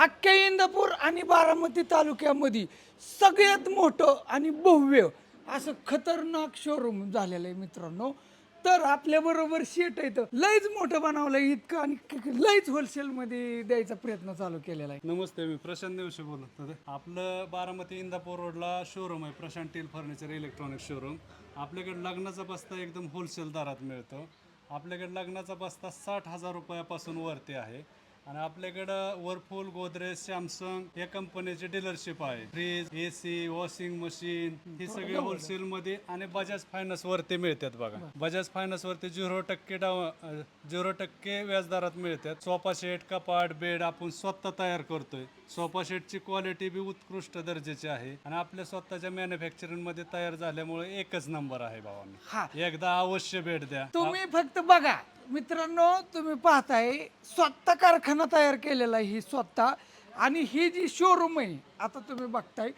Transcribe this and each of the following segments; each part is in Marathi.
अख्ख्या इंदापूर आणि बारामती तालुक्यामध्ये सगळ्यात मोठं आणि भव्य असं खतरनाक शोरूम झालेलं आहे मित्रांनो. तर आपल्याबरोबर शेट आहे तर लयच मोठं बनवलं इतकं आणि लयच होलसेलमध्ये द्यायचा प्रयत्न चालू केलेला आहे. नमस्ते मी प्रशांत दिवशी बोलत होते. आपलं बारामती इंदापूर रोडला शोरूम आहे प्रशांत टील फर्निचर इलेक्ट्रॉनिक शोरूम आपल्याकडे लग्नाचा बस्ता एकदम होलसेल दरात मिळतो. आपल्याकडे लग्नाचा बस्ता साठ हजार रुपयापासून वरती आहे. आणि आपल्याकडं वरफुल गोदरेज सॅमसंग या कंपनीची डीलरशिप आहे fridge A C washing machine ही सगळी होलसेल मध्ये आणि बजाज फायनान्स वरती मिळतात बघा. बजाज फायनान्स वरती झिरो टक्के डाव झिरो टक्के व्याजदरात मिळतात. सोफा सेट कपाट बेड आपण स्वतः तयार करतोय. सोफा सेटची क्वालिटी बी उत्कृष्ट दर्जाची आहे. आणि आपल्या स्वतःच्या मॅन्युफॅक्चरिंगमध्ये तयार झाल्यामुळे एकच नंबर आहे हा. भावांनी एकदा अवश्य भेट द्या. तुम्ही फक्त बघा. मित्रांनो तुम्ही पाहताय स्वतः कारखाना तयार केलेला आहे ही स्वतः. आणि ही जी शोरूम आहे आता तुम्ही बघताय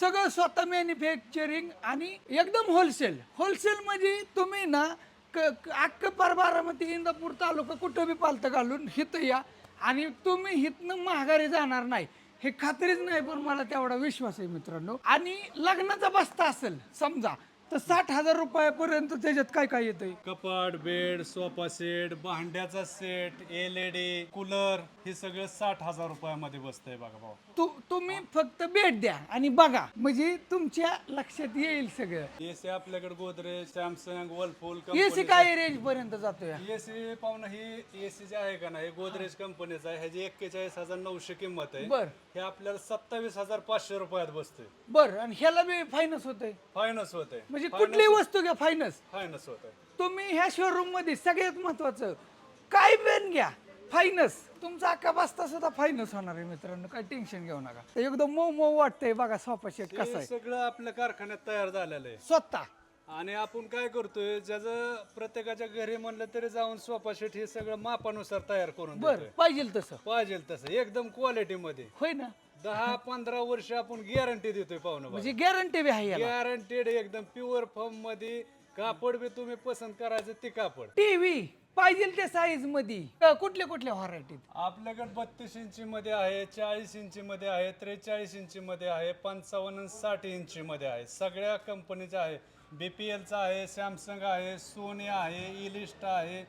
सगळं स्वतः मॅन्युफॅक्चरिंग आणि एकदम होलसेल होलसेल म्हणजे तुम्ही ना क- अख्ख अख्खं पार बारामती इंदापूर तालुका कुठं बी पालतं घालून हिथं या. आणि तुम्ही हिथनं माघारी जाणार नाही. हे खात्रीच नाही पण मला तेवढा विश्वास आहे मित्रांनो. आणि लग्नाचा बस्ता असेल समजा. तर साठ हजार रुपयापर्यंत त्याच्यात काय काय येतंय? कपाट बेड सोफा सेट भांड्याचा सेट एलईडी कूलर हे सगळं साठ हजार रुपयामध्ये बसतंय बघा भाऊ. तू तुम्ही फक्त भेट द्या आणि बघा म्हणजे तुमच्या लक्षात येईल सगळं. एसी आपल्याकडे गोदरेज सॅमसंग वर्लपूल एसी काय रेंज पर्यंत जातो या एसी पाहुणं ही एसी जे आहे का ना हे गोदरेज कंपनीचं आहे. ह्याची एक्केचाळीस हजार नऊशे किंमत आहे. बर. हे आपल्याला सत्तावीस हजार पाचशे रुपयात बसते बर आणि ह्याला बी फायनान्स होतंय? फायनान्स होते म्हणजे कुठलीही वस्तू घ्या फायनान्स फायनान्स होते तुम्ही ह्या शोरूममध्ये सगळ्यात महत्वाचं काय पण घ्या फायनस तुमचा अख्खा बसता सुद्धा फायनस होणार आहे मित्रांनो काय टेन्शन घेऊ नका. एकदम मऊ मऊ वाटतंय बघा सोफा सेट कसा आहे. सगळं आपल्या कारखान्यात तयार झालेलं आहे. स्वतः. आणि आपण काय करतोय ज्याचं प्रत्येकाच्या घरी म्हणलं तरी जाऊन सोफा सेट हे सगळं मापानुसार तयार करून बर देतोय. पाहिजे तसं. पाहिजे तसं एकदम क्वालिटी मध्ये. होय ना? दहा पंधरा वर्ष आपण गॅरंटी देतोय पाहुणं म्हणजे गॅरंटी बी आहे याला. गॅरंटेड एकदम प्युअर फॉर्ममध्ये कापड बी तुम्ही पसंत करायचं ते कापड. टीव्ही पाहिजे त्या साईजमध्ये अ, कुठल्या कुठल्या व्हरायटीत आपल्याकडे बत्तीस इंची मध्ये आहे चाळीस इंची मध्ये आहे त्रेचाळीस इंची मध्ये आहे पंचावन्न आणि साठ इंची मध्ये आहे. सगळ्या कंपनीच्या आहे. बीपीएलचा आहे सॅमसंग आहे सोनी आहे इलिस्ट आहे.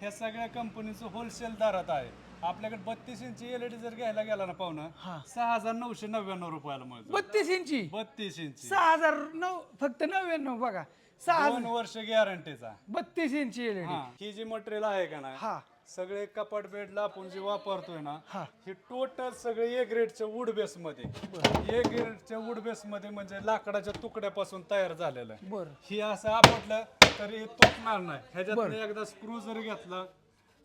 ह्या सगळ्या कंपनीचं होलसेल दरात आहे. आपल्याकडे बत्तीस इंची एलईडी जर घ्यायला गेला ना पाहुणा सहा हजार नऊशे नव्याण्णव रुपयाला मिळतो. बत्तीस इंची? बत्तीस इंची. सहा हजार नऊ फक्त नव्याण्णव बघा. सहा दोन वर्ष गॅरंटीचा. बत्तीस इंची LED. हा ही जी मटेरियल आहे का ना हा. सगळे कपाट बेडला आपण जे वापरतोय ना हा. हे टोटल सगळे ए ग्रेडच्या वूड बेस मध्ये. ए ग्रेडच्या वूड बेस मध्ये म्हणजे लाकडाच्या तुकड्यापासून तयार झालेलं आहे. बर. ही असं आपटलं तरी हे तुटणार नाही ह्याच्यात एकदा स्क्रू जरी घेतला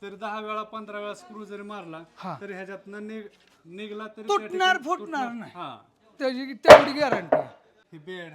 तरी दहा वेळा पंधरा वेळा स्क्रू जरी मारला हा. तरी ह्याच्यातनं निघ निघला तरी त्या तुटणार ठिकाणी फुटणार तुटणार- नाही. हा. त्याची तेवढी गॅरंटी हे बेड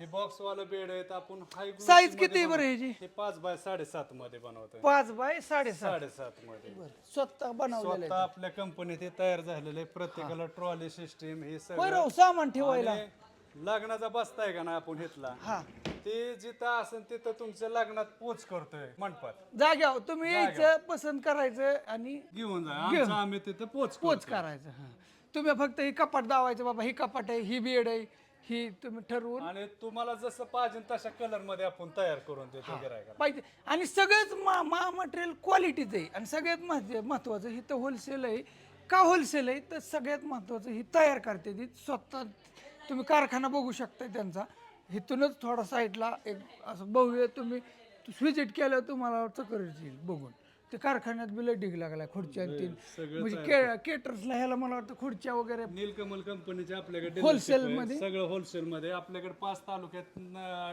हे बॉक्स वाला बेड आहेत आपण हाय साईज किती बरं ह्याची? हे पाच बाय साडेसात मध्ये बनवतोय. पाच बाय साडेसात. साडेसात मध्ये. स्वतः बनवलेलं स्वतः आपल्या कंपनीत हे तयार झालेले प्रत्येकाला ट्रॉली सिस्टीम हे सगळं. बरं सामान ठेवायला. आणि लग्नाचा बसताय का ना आपण घेतला हा. ते जिथं असेल तिथं तुमच्या लग्नात पोच करतोय मंडपात. जाग्यावर तुम्ही यायचं पसंत करायचं आणि घेऊन जा. आमचं आम्ही तिथं पोच पोच करायचं हा. तुम्ही फक्त ही कपाट दावायचं बाबा ही कपाट आहे ही बेड आहे ही तुम्ही ठरवून आणि तुम्हाला जसं पाहिजे तशा कलरमध्ये आपण तयार करून देतो पाहिजे. आणि सगळंच मा मा मटेरियल क्वालिटीच आहे. आणि सगळ्यात महत्त्व महत्वाचं ही तर होलसेल आहे. का होलसेल आहे? तर सगळ्यात महत्वाचं ही तयार करते ती स्वतः. तुम्ही कारखाना बघू शकता त्यांचा. इथूनच थोडा साईडला एक असं भव्य तुम्ही. व्हिजिट केलं तुम्हाला चक्कर येईल बघून. ते कारखान्यात बिल ढीग लागला खुर्च्या तीन. म्हणजे के केटर्सला ह्याला मला वाटतं खुर्च्या वगैरे नीलकमल कंपनीचे आपल्याकडे Wholesale dealership आहे. मध्ये? सगळं होलसेल मध्ये. आपल्याकडे पाच तालुक्यात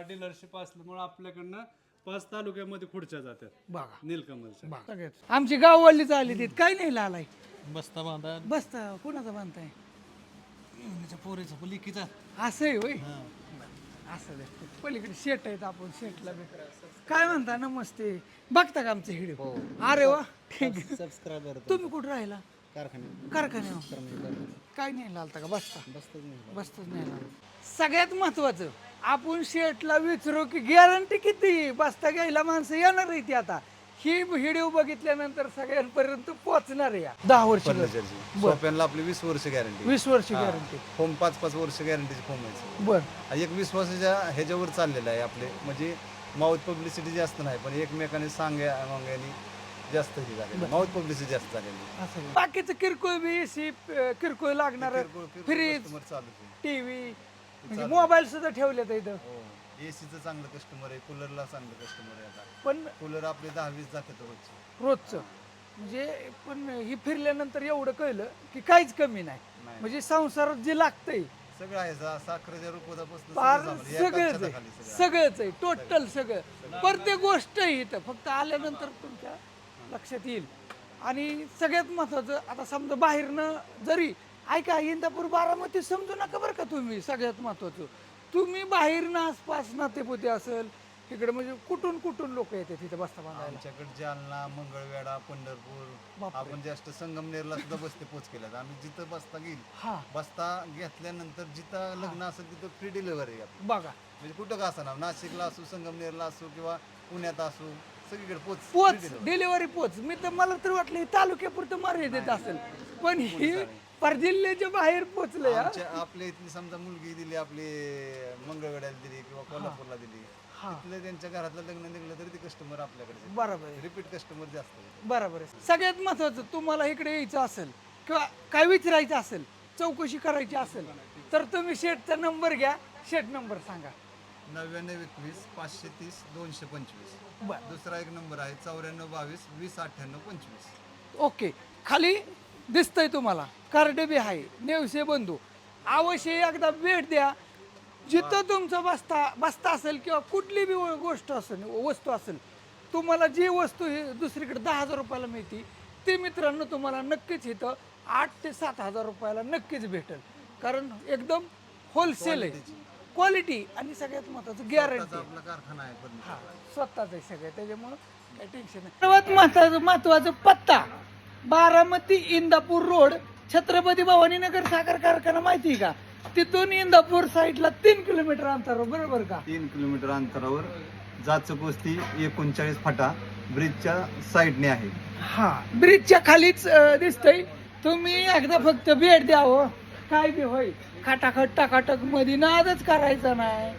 डीलरशिप असल्यामुळे आपल्याकडनं पाच तालुक्यामध्ये खुर्च्या जातात बघा. नीलकमलच्या. बघा. सगळ्यात आमची गाववालीच आली तिथे काय नाही लालाय? बसता बांधा. बसता. कुणाचा बांधताय? पोरीचा पलिकीचा असं आहे. होय. असं दे. पलीकडे शेट आहेत आपण शेटला बी. काय म्हणता नमस्ते. बघता का आमचे व्हिडिओ? अरे वा. सबस्क्रायबर तुम्ही कुठं राहिला? कारखान्यावर. काय नाही लालता का? बसता. बसतच नाही बसतच नाही सगळ्यात महत्वाचं आपण शेटला विचारू की गॅरंटी किती? बसता घ्यायला माणसं येणार आहे ती आता. ही व्हिडिओ बघितल्यानंतर सगळ्यांपर्यंत पोहोचणार आहे या. दहा वर्ष फर्निचरची सोप्यांना आपली वीस वर्ष गॅरंटी वीस वर्ष गॅरंटी फोम पाच पाच वर्ष गॅरंटीची फोम आहे. बर. एक विश्वासाच्या ह्याच्यावर चाललेलं आहे आपले म्हणजे माउथ पब्लिसिटी जास्त नाही पण एकमेकाने सांग्या मांग्यानी जास्त ही झालेली माउथ पब्लिसिटी जास्त झालेली असं बाकीचं किरकोळ बी सी किरकोळ लागणार फ्रीज चालू आहे. टीव्ही म्हणजे मोबाईल सुद्धा ठेवलेत इथं. हो. एसीचं चांगलं कस्टमर आहे कूलरला चांगलं कस्टमर आहे आता. पण कूलर आपले दहा वीस जातात रोजचे. रोजचं. म्हणजे पण ही फिरल्यानंतर एवढं कळलं की काहीच कमी नाही. नाही. म्हणजे संसारात जे लागतंय सगळं आहे सा- साखरेच्या रुपवतापासून फार सगळं जमलं. एका सगळंच छताखाली आहे सगळं. सगळंच आहे. टोटल सगळं. प्रत्येक गोष्ट आहे इथं. फक्त आल्यानंतर तुमच्या लक्षात येईल. आणि सगळ्यात महत्वाचं आता समजा बाहेरनं जरी ऐका इंदापूर बारामती समजू नका बरं का तुम्ही. सगळ्यात महत्वाचं तुम्ही बाहेरनं आसपास नातेपुते असेल तिकडे म्हणजे कुठून कुठून लोक येतात तिथे बसता बांधायला? आमच्याकडे जालना मंगळवेढा पंढरपूर बापरे. आपण जास्त संगमनेरला सुद्धा बसते पोच केल्यात आम्ही जिथं बसता घेईल हा. बसता घेतल्यानंतर जिथं लग्न असेल तिथं फ्री डिलिव्हरी आहे. बघा. म्हणजे कुठं का असं नाशिकला असो संगमनेरला असो किंवा पुण्यात असो सगळीकडे पोच पोच delivery. डिलिव्हरी पोच. मी तर मला तर वाटलं हे तालुक्यापुरतं मर्यादित असेल. पण ही जिल्ह्याच्या बाहेर पोचले हा? आमच्या आपल्या इथली समजा मुलगी दिली आपली मंगळवेढ्याला दिली किंवा कोल्हापूरला दिली. हा. तिथलं त्यांच्या घरातलं लग्न निघलं तरी ते कस्टमर आपल्याकडे बरोबर आहे. रिपीट कस्टमर जास्त. बरोबर आहे. सगळ्यात महत्वाचं तुम्हाला इकडे यायचं असेल किंवा काय विचारायचं असेल चौकशी करायची असेल तर तुम्ही शेटचा नंबर घ्या शेट नंबर सांगा. नव्याण्णव एकवीस पाचशे तीस दोनशे पंचवीस. बर. दुसरा एक नंबर आहे चौऱ्याण्णव बावीस वीस अठ्ठ्याण्णव पंचवीस. ओके. खाली दिसतंय तुम्हाला. कार्ड बी आहे नेवसे बंधू. अवश्य एकदा भेट द्या. जिथं तुमचा बस्ता बस्ता असेल किंवा कुठली बी गोष्ट असेल वस्तू असेल तुम्हाला जी वस्तू ही दुसरीकडे दहा हजार रुपयाला मिळते ती मित्रांनो तुम्हाला नक्कीच इथं आठ ते सात हजार रुपयाला नक्कीच भेटेल. कारण एकदम होलसेल आहे. क्वालिटी आणि सगळ्यात महत्वाचं गॅरंटी त्याचा आपला कारखाना आहे पण हा स्वतःच आहे सगळं. त्याच्यामुळं काही टेन्शन नाही. सर्वात महत्वाचं महत्वाचं पत्ता. बारामती इंदापूर रोड छत्रपती भवानीनगर साखर कारखाना माहिती आहे का? तिथून इंदापूर साईडला तीन किलोमीटर अंतरावर बरोबर का? तीन किलोमीटर अंतरावर वस्ती एकोणचाळीस फाटा ब्रिजच्या साईडने आहे. हा ब्रिजच्या खालीच अं, दिसतंय. तुम्ही एकदा फक्त भेट द्यावं काय बी होय. खाटाखट टाकाटकमध्ये नादच करायचा नाही.